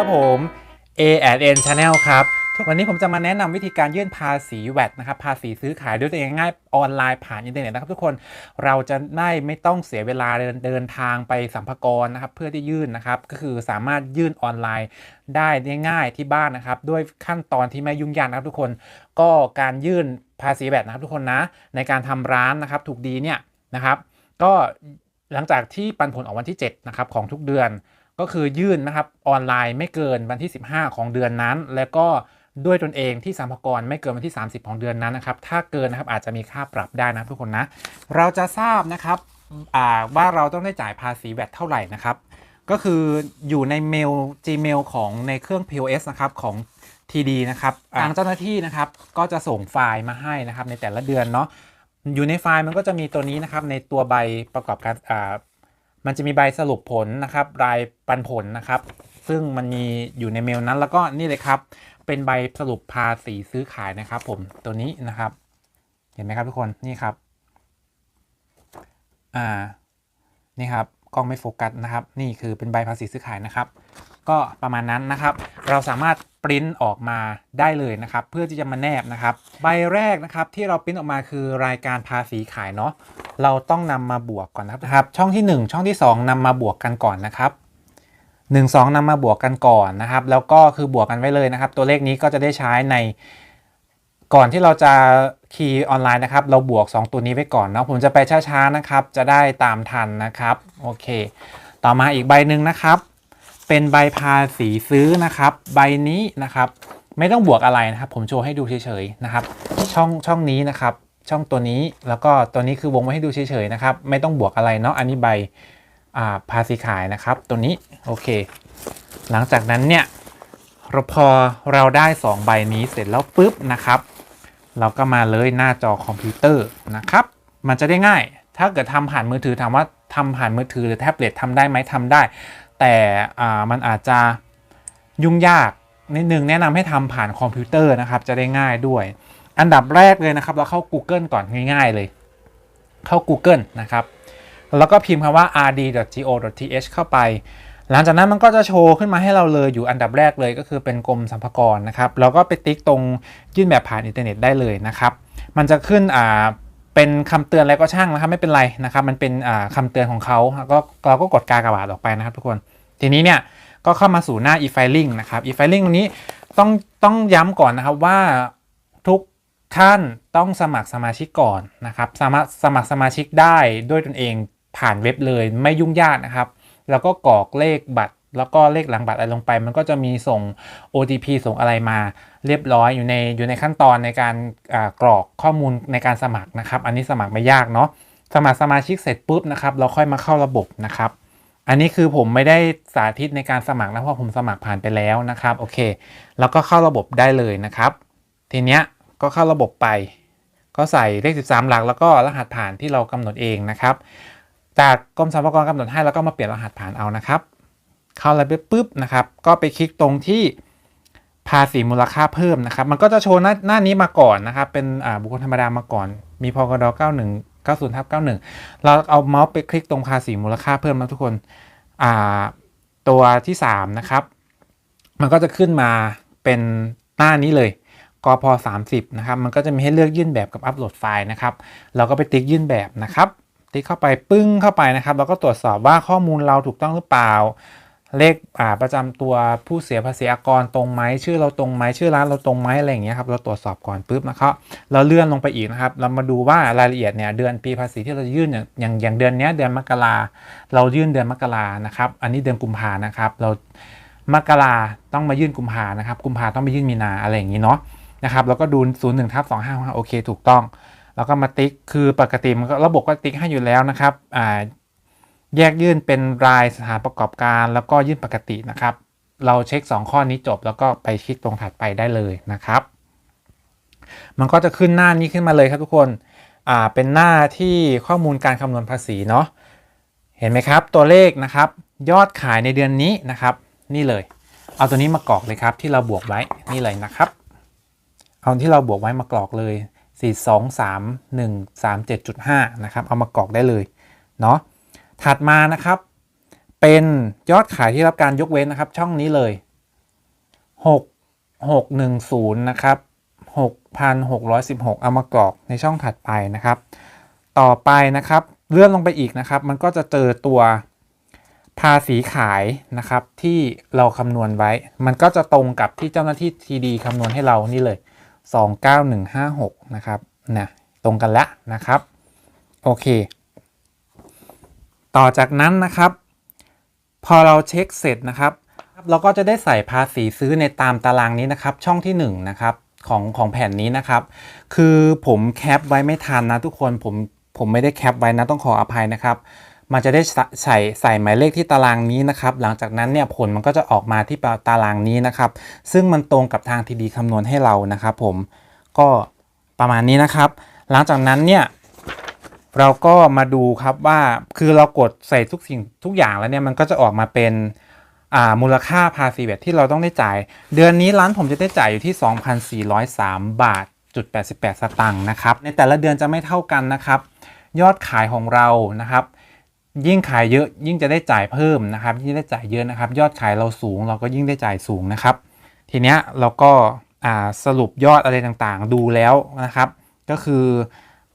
ครับผม A N Channel ครับ ทุกวันนี้ผมจะมาแนะนำวิธีการยื่นภาษีแวดนะครับ ภาษีซื้อขายด้วยตัวเองง่ายออนไลน์ผ่านอินเทอร์เน็ตนะครับทุกคน เราจะได้ไม่ต้องเสียเวลาเดินเดินทางไปสัมภาระนะครับ เพื่อที่ยื่นนะครับ ก็คือสามารถยื่นออนไลน์ได้ง่ายๆที่บ้านนะครับ ด้วยขั้นตอนที่ไม่ยุ่งยากนะครับทุกคน ก็การยื่นภาษีแวดนะครับทุกคนนะ ในการทำร้านนะครับถูกดีเนี่ยนะครับ ก็หลังจากที่ปันผลออกวันที่7นะครับของทุกเดือน ก็คือยื่นนะครับออนไลน์ไม่เกินวันที่ 15 ของเดือนนั้น แล้วก็ด้วยตนเองที่สัมภากระไม่เกินวันที่ 30 ของเดือนนั้นนะครับถ้าเกินนะครับอาจจะมีค่าปรับได้นะครับทุกคนนะ เราจะทราบนะครับอ่าว่าเราต้องได้จ่ายภาษีแวดเท่าไหร่นะครับ ก็คืออยู่ในเมล Gmail ของในเครื่อง POS นะครับของ TD นะครับทางเจ้าหน้าที่นะครับก็จะส่งไฟล์มาให้นะครับในแต่ละเดือนเนาะอยู่ในไฟล์มันก็จะมีตัวนี้นะครับในตัวใบประกอบการอ่า มันจะมีใบสรุปผลนะครับรายปันผลนะครับ ซึ่งมันมีอยู่ในเมลนั้น แล้วก็นี่เลยครับ เป็นใบสรุปภาษีซื้อขายนะครับ ผมตัวนี้นะครับ เห็นไหมครับทุกคนนี่ครับ อ่า นี่ครับกล้องไม่โฟกัสนะครับ นี่คือเป็นใบภาษีซื้อขายนะครับ ก็ประมาณนั้นนะครับ เราสามารถปริ้นออกมาได้เลยนะครับ เพื่อที่จะมาแนบนะครับ ใบแรกนะครับที่เราปริ้นออกมาคือรายการภาษีขายเนาะเราต้องนำมาบวกก่อนนะครับ ช่องที่ 1 ช่องที่ 2นำมาบวกกันก่อนนะครับ1 2นำมาบวกกันก่อนนะครับ แล้วก็คือบวกกันไว้เลยนะครับ ตัวเลขนี้ก็จะได้ใช้ใน ก่อนที่เราจะคีย์ออนไลน์นะครับ เราบวก 2 ตัวนี้ไว้ก่อนเนาะผมจะไปช้าๆนะครับ จะได้ตามทันนะครับโอเค ต่อมาอีกใบหนึ่งนะครับ เป็นใบภาษีซื้อนะครับ ใบนี้นะครับไม่ต้องบวกอะไรนะครับ ผมโชว์ให้ดูเฉยๆนะครับ ช่องช่องนี้นะครับ ช่องตัวนี้แล้วก็ตัวนี้คือวงไว้ให้ดูเฉยๆนะครับ ไม่ต้องบวกอะไรเนาะอันนี้ใบาภาษีขายนะครับ ตัวนี้โอเค หลังจากนั้นเนี่ยเราพอเราได้ 2 ใบนี้เสร็จแล้วปุ๊บนะครับ เราก็มาเลยหน้าจอคอมพิวเตอร์นะครับ มันจะได้ง่าย ถ้าเกิดทำผ่านมือถือถามว่าทำผ่านมือถือหรือแท็บเล็ตทำได้ไหมทำได้ แต่มันอาจจะยุ่งยากนิดนึงแนะนำให้ทำผ่านคอมพิวเตอร์นะครับ จะได้ง่ายด้วย อันดับแรกเลยนะครับ เราเข้า Google ก่อนง่ายๆเลย เข้า Google นะครับ แล้วก็พิมพ์คำว่า rd.go.th เข้าไป หลังจากนั้นมันก็จะโชว์ขึ้นมาให้เราเลยอยู่อันดับแรกเลยก็คือเป็นกรมสรรพากรนะครับเราก็ไปติ๊กตรงยื่นแบบผ่านอินเทอร์เน็ตได้เลยนะครับ มันจะขึ้นอ่า เป็นคำเตือนอะไรก็ช่างนะครับไม่เป็นไรนะครับ มันเป็นอ่าคำเตือนของเขาก็เราก็กดกากบาทออกไปนะครับทุกคนทีนี้เนี่ยก็เข้ามาสู่หน้า e-filing นะครับ e-filing ตรงนี้ต้องต้องย้ำก่อนนะครับว่าทุกท่านต้องสมัครสมาชิกก่อนนะครับสามารถสมัครสมาชิกได้ด้วยตนเองผ่านเว็บเลยไม่ยุ่งยากนะครับ แล้วก็กรอกเลขบัตร แล้วก็เลขหลังบัตรอะไรลงไป มันก็จะมีส่ง OTP ส่งอะไรมาเรียบร้อยอยู่ในอยู่ในขั้นตอนในการกรอกข้อมูลในการสมัครนะครับ อันนี้สมัครไม่ยากเนาะสมัครสมาชิกเสร็จปุ๊บนะครับเราค่อยมาเข้าระบบนะครับ อันนี้คือผมไม่ได้สาธิตในการสมัครนะเพราะผมสมัครผ่านไปแล้วนะครับโอเคแล้วก็เข้าระบบได้เลยนะครับ ทีเนี้ยก็เข้าระบบไป ก็ใส่เลข 13 หลัก แล้วก็รหัสผ่านที่เรากำหนดเองนะครับ จากกรมสรรพากรกำหนดให้แล้วก็มาเปลี่ยนรหัสผ่านเอานะครับ เข้าแล้วปุ๊บนะครับ ก็ไปคลิกตรงที่ภาษีมูลค่าเพิ่มนะครับ มันก็จะโชว์หน้าหน้านี้มาก่อนนะครับ เป็นบุคคลธรรมดามาก่อน มีพกด91 90ทับ91 เราเอาเมาส์ไปคลิกตรงภาษีมูลค่าเพิ่มนะทุกคนตัวที่ 3 นะครับ มันก็จะขึ้นมาเป็นหน้านี้เลยกพ30นะครับ มันก็จะมีให้เลือกยื่นแบบกับอัปโหลดไฟล์นะครับ เราก็ไปติ๊กยื่นแบบนะครับ ติ๊กเข้าไปปึ้งเข้าไปนะครับแล้วก็ตรวจสอบว่าข้อมูลเราถูกต้องหรือเปล่า เลขอ่าประจำตัวผู้เสียภาษีอากรตรงไหมชื่อเราตรงไหมชื่อร้านเราตรงไหมอะไรอย่างเงี้ยครับเราตรวจสอบก่อนปุ๊บนะครับเราเลื่อนลงไปอีกนะครับ เรามาดูว่ารายละเอียดเนี่ยเดือนปีภาษีที่เราจะยื่นอย่างอย่างอย่างเดือนนี้เดือนมกราเรายื่นเดือนมกรานะครับ อันนี้เดือนกุมภานะครับ เรามกราต้องมายื่นกุมภานะครับ กุมภาต้องไปยื่นมีนาอะไรอย่างงี้เนาะนะครับแล้วก็ดู0 1ทับ2 5โอเค ถูกต้อง แล้วก็มาติ๊กคือปกติมันก็ระบบก็ติ๊กให้อยู่แล้วนะครับอ่า แยกยื่นเป็นรายสถานประกอบการ แล้วก็ยื่นปกตินะครับ เราเช็ค 2 ข้อนี้จบแล้วก็ไปคลิกตรงถัดไปได้เลยนะครับ มันก็จะขึ้นหน้านี้ขึ้นมาเลยครับทุกคนอ่าเป็นหน้าที่ข้อมูลการคำนวณภาษีเนาะเห็นไหมครับ ตัวเลขนะครับ ยอดขายในเดือนนี้นะครับ นี่เลย เอาตัวนี้มากรอกเลยครับ ที่เราบวกไว้นี่เลยนะครับ เอาที่เราบวกไว้มากรอกเลย 4 2 3 1 3 7.5 นะครับ เอามากรอกได้เลยเนาะ ถัดมานะครับ เป็นยอดขายที่รับการยกเว้นนะครับ ช่องนี้เลย 6 610 นะครับ 6,616 เอามากรอกในช่องถัดไปนะครับ ต่อไปนะครับ เลื่อนลงไปอีกนะครับ มันก็จะเจอตัวภาษีขายนะครับที่เราคำนวณไว้ มันก็จะตรงกับที่เจ้าหน้าที่ทีดีคำนวณให้เรานี่เลย 29156 นะครับนะตรงกันแล้วนะครับ โอเค ต่อจากนั้นนะครับ พอเราเช็คเสร็จนะครับ เราก็จะได้ใส่ภาษีซื้อในตามตารางนี้นะครับ ช่องที่1นะครับของของแผ่นนี้นะครับ คือผมแคปไว้ไม่ทันนะทุกคนผมผมไม่ได้แคปไว้นะต้องขออภัยนะครับมันจะได้ใส่ใส่ใส่หมายเลขที่ตารางนี้นะครับ หลังจากนั้นเนี่ยผลมันก็จะออกมาที่ตารางนี้นะครับ ซึ่งมันตรงกับทางทีดีคำนวณให้เรานะครับ ผมก็ประมาณนี้นะครับ หลังจากนั้นเนี่ย เราก็มาดูครับว่าคือเรากดใส่ทุกสิ่งทุกอย่างแล้วเนี่ยมันก็จะออกมาเป็นมูลค่าภาษีเวทที่เราต้องได้จ่าย เดือนนี้ร้านผมจะได้จ่ายอยู่ที่ 2,403 บาทจุด88 สตางค์นะครับ ในแต่ละเดือนจะไม่เท่ากันนะครับ ยอดขายของเรานะครับ ยิ่งขายเยอะยิ่งจะได้จ่ายเพิ่มนะครับยิ่งได้จ่ายเยอะนะครับ ยอดขายเราสูง เราก็ยิ่งได้จ่ายสูงนะครับ ทีเนี้ยเราก็สรุปยอดอะไรต่างๆ ดูแล้วนะครับ ก็คือ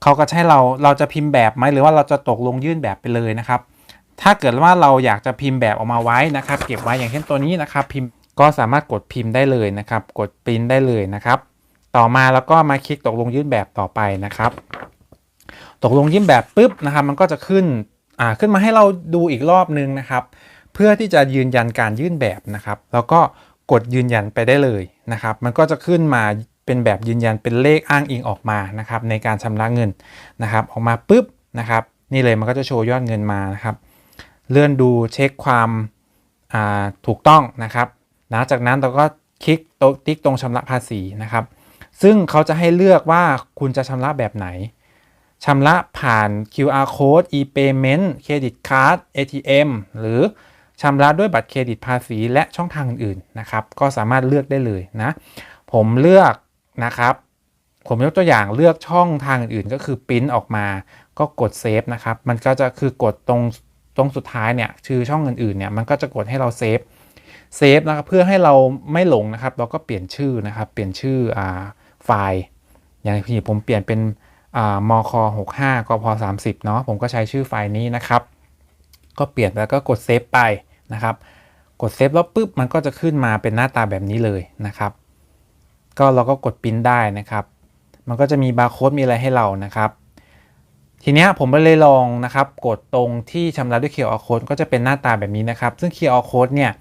เขาก็ให้เราเราจะพิมพ์แบบไหมหรือว่าเราจะตกลงยื่นแบบไปเลยนะครับ ถ้าเกิดว่าเราอยากจะพิมพ์แบบออกมาไว้นะครับ เก็บไว้อย่างเช่นตัวนี้นะครับ พิมพ์ก็สามารถกดพิมพ์ได้เลยนะครับ กดปริ้นได้เลยนะครับ ต่อมาแล้วก็มาคลิกตกลงยื่นแบบต่อไปนะครับ ตกลงยื่นแบบปุ๊บนะครับ มันก็จะขึ้นอ่าขึ้นมาให้เราดูอีกรอบนึงนะครับ เพื่อที่จะยืนยันการยื่นแบบนะครับ แล้วก็กดยืนยันไปได้เลยนะครับ มันก็จะขึ้นมา เป็นแบบยืนยันเป็นเลขอ้างอิงออกมานะครับในการชำระเงินนะครับออกมาปุ๊บนะครับนี่เลยมันก็จะโชว์ยอดเงินมานะครับ เลื่อนดูเช็คความาถูกต้องนะครับ หลังจากนั้นเราก็คลิกโต๊ะติ๊กตรงชำระภาษีนะครับ ซึ่งเขาจะให้เลือกว่าคุณจะชำระแบบไหนชำระผ่าน QR code e-payment เครดิตการ์ด ATM หรือชำระด้วยบัตรเครดิตภาษีและช่องทางอื่นๆนะครับ ก็สามารถเลือกได้เลยนะ ผมเลือก นะครับ ผมยกตัวอย่างเลือกช่องทางอื่นๆ ก็คือปริ้นออกมา ก็กดเซฟนะครับ มันก็จะคือกดตรงตรงสุดท้ายเนี่ยชื่อช่องอื่นๆเนี่ยมันก็จะกดให้เราเซฟเซฟนะครับเพื่อให้เราไม่หลงนะครับเราก็เปลี่ยนชื่อนะครับ เปลี่ยนชื่ออ่าไฟล์ อย่างที่ผมเปลี่ยนเป็นอ่ามค65กพ30เนาะผมก็ใช้ชื่อไฟล์นี้นะครับ ก็เปลี่ยนแล้วก็กดเซฟไปนะครับ กดเซฟแล้วปุ๊บมันก็จะขึ้นมาเป็นหน้าตาแบบนี้เลยนะครับ ก็เราก็กดปิ้นได้นะครับ มันก็จะมีบาร์โค้ดมีอะไรให้เรานะครับ ทีนี้ผมก็เลยลองนะครับ กดตรงที่ชำระด้วย QR code ก็จะเป็นหน้าตาแบบนี้นะครับ ซึ่ง QR code เนี่ย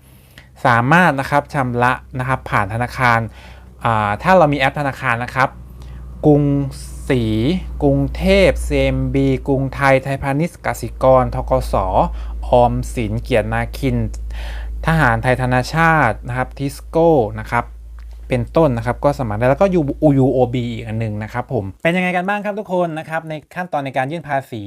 สามารถนะครับชำระนะครับผ่านธนาคาร ถ้าเรามีแอปธนาคารนะครับ กรุงศรีกรุงเทพ CMB กรุงไทย ไทยพาณิชย์กสิกร ทกสออมสิน เกียรตินาคิน ทหารไทยธนาชาตินะครับ ทิสโก้ นะครับ เป็นต้นนะครับ ก็สมัครได้แล้วก็ UUOB อีกอันหนึ่งนะครับผมเป็นยังไงกันบ้างครับทุกคนนะครับในขั้นตอนในการยื่นภาษี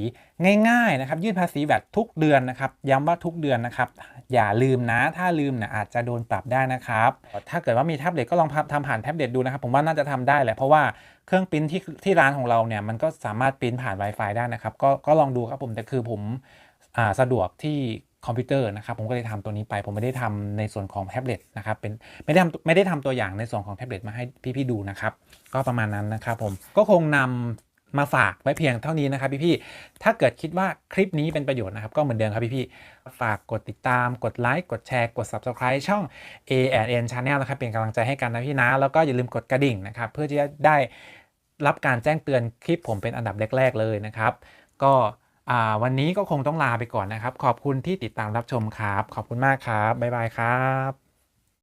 ง่ายๆนะครับยื่นภาษีแบบทุกเดือนนะครับย้ำว่าทุกเดือนนะครับอย่าลืมนะถ้าลืมเนี่ยอาจจะโดนปรับได้นะครับ ถ้าเกิดว่ามีแท็บเล็ตก็ลองทำผ่านแท็บเล็ตดูนะครับ ผมว่าน่าจะทำได้แหละเพราะว่าเครื่องปริ้นที่ที่ร้านของเราเนี่ยมันก็สามารถปริ้นผ่าน Wi-Fi ได้นะครับก็ก็ลองดูครับผมแต่คือผมอ่าสะดวกที่ คอมพิวเตอร์นะครับผมก็เลยทำตัวนี้ไป ผมไม่ได้ทำในส่วนของแท็บเล็ตนะครับเป็นไม่ได้ทำไม่ได้ทำตัวอย่างในส่วนของแท็บเล็ตมาให้พี่ๆดูนะครับ ก็ประมาณนั้นนะครับผมก็คงนำมาฝากไว้เพียงเท่านี้นะครับพี่ๆถ้าเกิดคิดว่าคลิปนี้เป็นประโยชน์นะครับ ก็เหมือนเดิมครับพี่ๆฝากกดติดตาม กดไลค์ กดแชร์ กด Subscribe ช่อง A N Channel นะครับ เป็นกำลังใจให้กันนะพี่นะ แล้วก็อย่าลืมกดกระดิ่งนะครับ เพื่อที่จะได้รับการแจ้งเตือนคลิปผมเป็นอันดับแรก ๆ เลยนะครับ ก็ วันนี้ก็คงต้องลาไปก่อนนะครับ ขอบคุณที่ติดตามรับชมครับ ขอบคุณมากครับ บ๊ายบายครับ